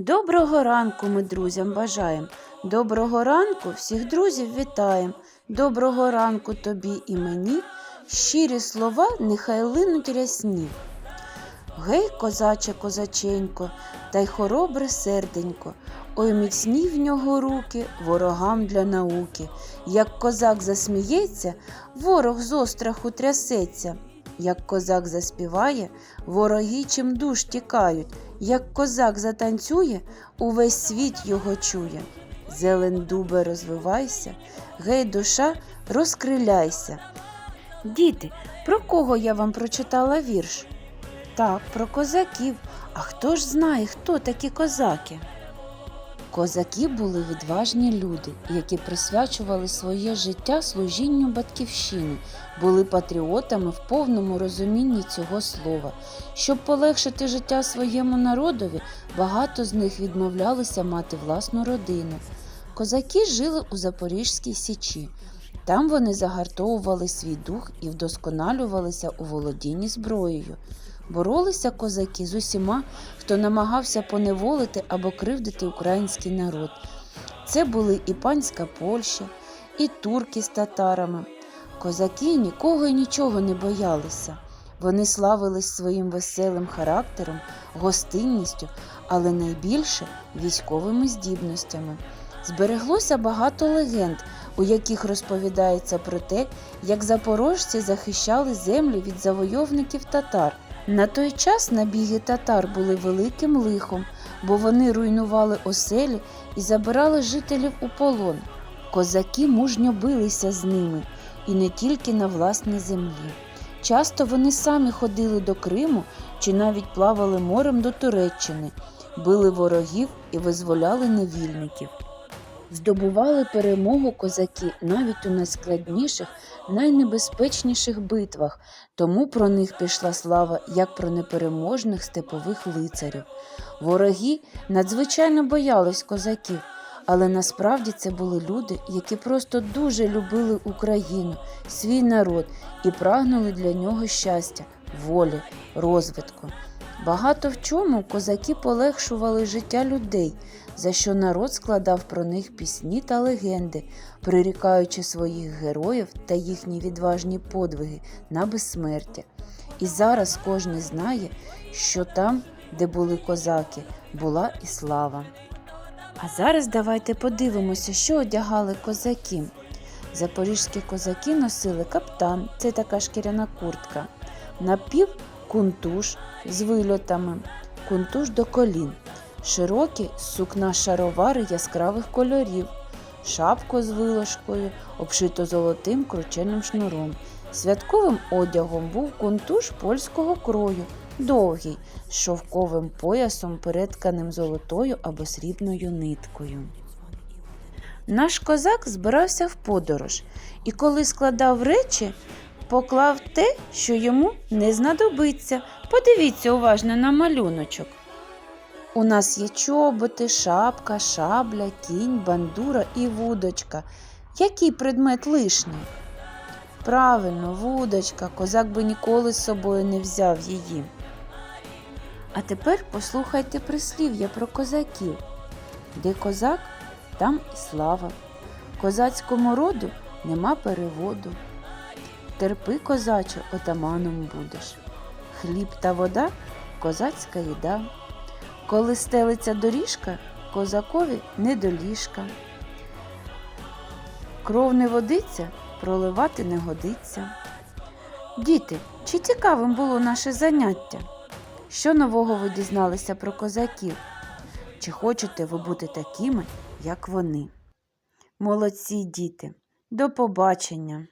Доброго ранку ми друзям бажаємо. Доброго ранку всіх друзів вітаємо. Доброго ранку тобі і мені. Щирі слова нехай линуть рясні. Гей, козаче, козаченько, та й хоробре серденько. Ой, міцні в нього руки, ворогам для науки. Як козак засміється, ворог з остраху трясеться. Як козак заспіває, вороги чим душ тікають. Як козак затанцює, увесь світ його чує. Зелен дубе розвивайся, гей, душа, розкриляйся. Діти, про кого я вам прочитала вірш? Так, про козаків. А хто ж знає, хто такі козаки? Козаки були відважні люди, які присвячували своє життя служінню батьківщини, були патріотами в повному розумінні цього слова. Щоб полегшити життя своєму народові, багато з них відмовлялися мати власну родину. Козаки жили у Запорізькій Січі. Там вони загартовували свій дух і вдосконалювалися у володінні зброєю. Боролися козаки з усіма, хто намагався поневолити або кривдити український народ. Це були і панська Польща, і турки з татарами. Козаки нікого і нічого не боялися. Вони славились своїм веселим характером, гостинністю, але найбільше військовими здібностями. Збереглося багато легенд, у яких розповідається про те, як запорожці захищали землю від завойовників татар. На той час набіги татар були великим лихом, бо вони руйнували оселі і забирали жителів у полон. Козаки мужньо билися з ними і не тільки на власній землі. Часто вони самі ходили до Криму чи навіть плавали морем до Туреччини, били ворогів і визволяли невільників. Здобували перемогу козаки навіть у найскладніших, найнебезпечніших битвах, тому про них пішла слава як про непереможних степових лицарів. Вороги надзвичайно боялись козаків, але насправді це були люди, які просто дуже любили Україну, свій народ і прагнули для нього щастя, волі, розвитку. Багато в чому козаки полегшували життя людей, за що народ складав про них пісні та легенди, прирікаючи своїх героїв та їхні відважні подвиги на безсмертя. І зараз кожен знає, що там, де були козаки, була і слава. А зараз давайте подивимося, що одягали козаки. Запорізькі козаки носили каптан, це така шкіряна куртка, напів кунтуш з вильотами, кунтуш до колін, широкі сукна шаровари яскравих кольорів, шапку з вилошкою, обшито золотим крученим шнуром. Святковим одягом був кунтуш польського крою, довгий, з шовковим поясом, перетканим золотою або срібною ниткою. Наш козак збирався в подорож. І, коли складав речі, поклав те, що йому не знадобиться. Подивіться уважно на малюночок. У нас є чоботи, шапка, шабля, кінь, бандура і вудочка. Який предмет лишній? Правильно, вудочка, козак би ніколи з собою не взяв її. А тепер послухайте прислів'я про козаків. Де козак, там і слава. Козацькому роду нема переводу. Терпи, козаче, отаманом будеш. Хліб та вода козацька їда. Коли стелиться доріжка, козакові не до ліжка. Кров не водиться, проливати не годиться. Діти, чи цікавим було наше заняття? Що нового ви дізналися про козаків? Чи хочете ви бути такими, як вони? Молодці діти! До побачення!